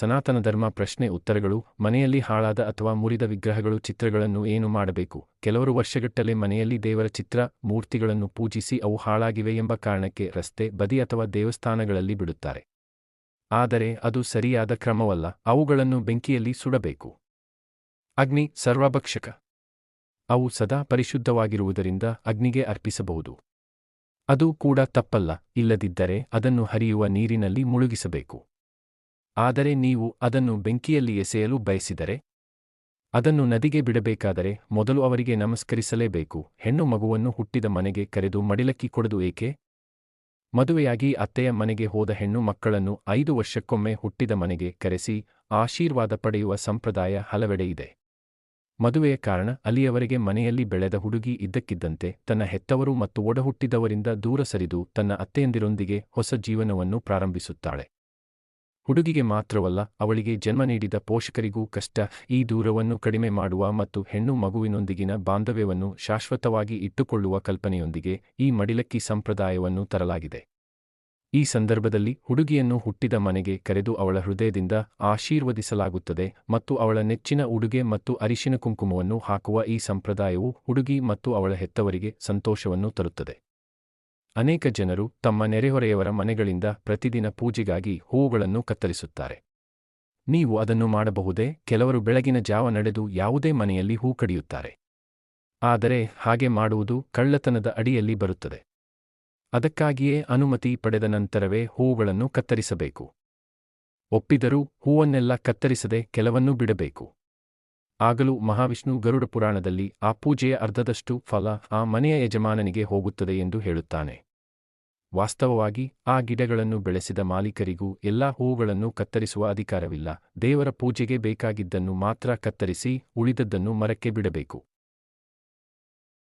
ಸನಾತನ ಧರ್ಮ ಪ್ರಶ್ನೆ ಉತ್ತರಗಳು, ಮನೆಯಲ್ಲಿ ಹಾಳಾದ ಅಥವಾ ಮುರಿದ ವಿಗ್ರಹಗಳು ಚಿತ್ರಗಳನ್ನು ಏನು ಮಾಡಬೇಕು? ಕೆಲವರು ವರ್ಷಗಟ್ಟಲೆ ಮನೆಯಲ್ಲಿ ದೇವರ ಚಿತ್ರ, ಮೂರ್ತಿಗಳನ್ನು ಪೂಜಿಸಿ ಅವು ಹಾಳಾಗಿವೆ ಎಂಬ ಕಾರಣಕ್ಕೆ ರಸ್ತೆ, ಬದಿ ಅಥವಾ ದೇವಸ್ಥಾನಗಳಲ್ಲಿ ಬಿಡುತ್ತಾರೆ. ಆದರೆ ಅದು ಸರಿಯಾದ ಕ್ರಮವಲ್ಲ, ಅವುಗಳನ್ನು ಬೆಂಕಿಯಲ್ಲಿ ಸುಡಬೇಕು. ಅಗ್ನಿ ಸರ್ವಭಕ್ಷಕ. ಅವು ಸದಾ ಪರಿಶುದ್ಧವಾಗಿರುವುದರಿಂದ ಅಗ್ನಿಗೆ ಅರ್ಪಿಸಬಹುದು. ಅದು ಕೂಡ ತಪ್ಪಲ್ಲ, ಇಲ್ಲದಿದ್ದರೆ ಅದನ್ನು ಹರಿಯುವ ನೀರಿನಲ್ಲಿ ಮುಳುಗಿಸಬೇಕು. ಆದರೆ ನೀವು ಅದನ್ನು ಬೆಂಕಿಯಲ್ಲಿ ಎಸೆಯಲು ಬಯಸಿದರೆ? ಅದನ್ನು ನದಿಗೆ ಬಿಡಬೇಕಾದರೆ ಮೊದಲು ಅವರಿಗೆ ನಮಸ್ಕರಿಸಲೇಬೇಕು. ಹೆಣ್ಣು ಮಗುವನ್ನು ಹುಟ್ಟಿದ ಮನೆಗೆ ಕರೆದು ಮಡಿಲಕ್ಕಿ ಕೊಡದು ಏಕೆ? ಮದುವೆಯಾಗಿ ಅತ್ತೆಯ ಮನೆಗೆ ಹೋದ ಹೆಣ್ಣು ಮಕ್ಕಳನ್ನು ಐದು ವರ್ಷಕ್ಕೊಮ್ಮೆ ಹುಟ್ಟಿದ ಮನೆಗೆ ಕರೆಸಿ ಆಶೀರ್ವಾದ ಪಡೆಯುವ ಸಂಪ್ರದಾಯ ಹಲವೆಡೆಯಿದೆ ಮದುವೆಯ ಕಾರಣ ಅಲ್ಲಿಯವರೆಗೆ ಮನೆಯಲ್ಲಿ ಬೆಳೆದ ಹುಡುಗಿ ಇದ್ದಕ್ಕಿದ್ದಂತೆ ತನ್ನ ಹೆತ್ತವರು ಮತ್ತು ಒಡಹುಟ್ಟಿದವರಿಂದ ದೂರ ಸರಿದು ತನ್ನ ಅತ್ತೆಯಂದಿರೊಂದಿಗೆ ಹೊಸ ಜೀವನವನ್ನು ಪ್ರಾರಂಭಿಸುತ್ತಾಳೆ. ಹುಡುಗಿಗೆ ಮಾತ್ರವಲ್ಲ, ಅವಳಿಗೆ ಜನ್ಮ ನೀಡಿದ ಪೋಷಕರಿಗೂ ಕಷ್ಟ, ಈ ದೂರವನ್ನು ಕಡಿಮೆ ಮಾಡುವ ಮತ್ತು ಹೆಣ್ಣು ಮಗುವಿನೊಂದಿಗಿನ ಬಾಂಧವ್ಯವನ್ನು ಶಾಶ್ವತವಾಗಿ ಇಟ್ಟುಕೊಳ್ಳುವ ಕಲ್ಪನೆಯೊಂದಿಗೆ ಈ ಮಡಿಲಕ್ಕಿ ಸಂಪ್ರದಾಯವನ್ನು ತರಲಾಗಿದೆ. ಈ ಸಂದರ್ಭದಲ್ಲಿ ಹುಡುಗಿಯನ್ನು ಹುಟ್ಟಿದ ಮನೆಗೆ ಕರೆದು ಅವಳ ಹೃದಯದಿಂದ ಆಶೀರ್ವದಿಸಲಾಗುತ್ತದೆ ಮತ್ತು ಅವಳ ನೆಚ್ಚಿನ ಉಡುಗೆ ಮತ್ತು ಅರಿಶಿನ ಕುಂಕುಮವನ್ನು ಹಾಕುವ ಈ ಸಂಪ್ರದಾಯವು ಹುಡುಗಿ ಮತ್ತು ಅವಳ ಹೆತ್ತವರಿಗೆ ಸಂತೋಷವನ್ನು ತರುತ್ತದೆ. ಅನೇಕ ಜನರು ತಮ್ಮ ನೆರೆಹೊರೆಯವರ ಮನೆಗಳಿಂದ ಪ್ರತಿದಿನ ಪೂಜೆಗಾಗಿ ಹೂವುಗಳನ್ನು ಕತ್ತರಿಸುತ್ತಾರೆ. ನೀವು ಅದನ್ನು ಮಾಡಬಹುದೇ? ಕೆಲವರು ಬೆಳಗಿನ ಜಾವ ನಡೆದು ಯಾವುದೇ ಮನೆಯಲ್ಲಿ ಹೂ ಕಡಿಯುತ್ತಾರೆ. ಆದರೆ ಹಾಗೆ ಮಾಡುವುದು ಕಳ್ಳತನದ ಅಡಿಯಲ್ಲಿ ಬರುತ್ತದೆ. ಅದಕ್ಕಾಗಿಯೇ ಅನುಮತಿ ಪಡೆದ ನಂತರವೇ ಹೂವುಗಳನ್ನು ಕತ್ತರಿಸಬೇಕು. ಒಪ್ಪಿದರೂ ಹೂವನ್ನೆಲ್ಲ ಕತ್ತರಿಸದೆ ಕೆಲವನ್ನೂ ಬಿಡಬೇಕು. ಆಗಲೂ ಮಹಾವಿಷ್ಣು ಗರುಡ ಪುರಾಣದಲ್ಲಿ ಆ ಪೂಜೆಯ ಅರ್ಧದಷ್ಟು ಫಲ ಆ ಮನೆಯ ಯಜಮಾನನಿಗೆ ಹೋಗುತ್ತದೆ ಎಂದು ಹೇಳುತ್ತಾನೆ. ವಾಸ್ತವವಾಗಿ ಆ ಗಿಡಗಳನ್ನು ಬೆಳೆಸಿದ ಮಾಲೀಕರಿಗೂ ಎಲ್ಲಾ ಹೂವುಗಳನ್ನು ಕತ್ತರಿಸುವ ಅಧಿಕಾರವಿಲ್ಲ. ದೇವರ ಪೂಜೆಗೆ ಬೇಕಾಗಿದ್ದನ್ನು ಮಾತ್ರ ಕತ್ತರಿಸಿ ಉಳಿದದ್ದನ್ನು ಮರಕ್ಕೆ ಬಿಡಬೇಕು.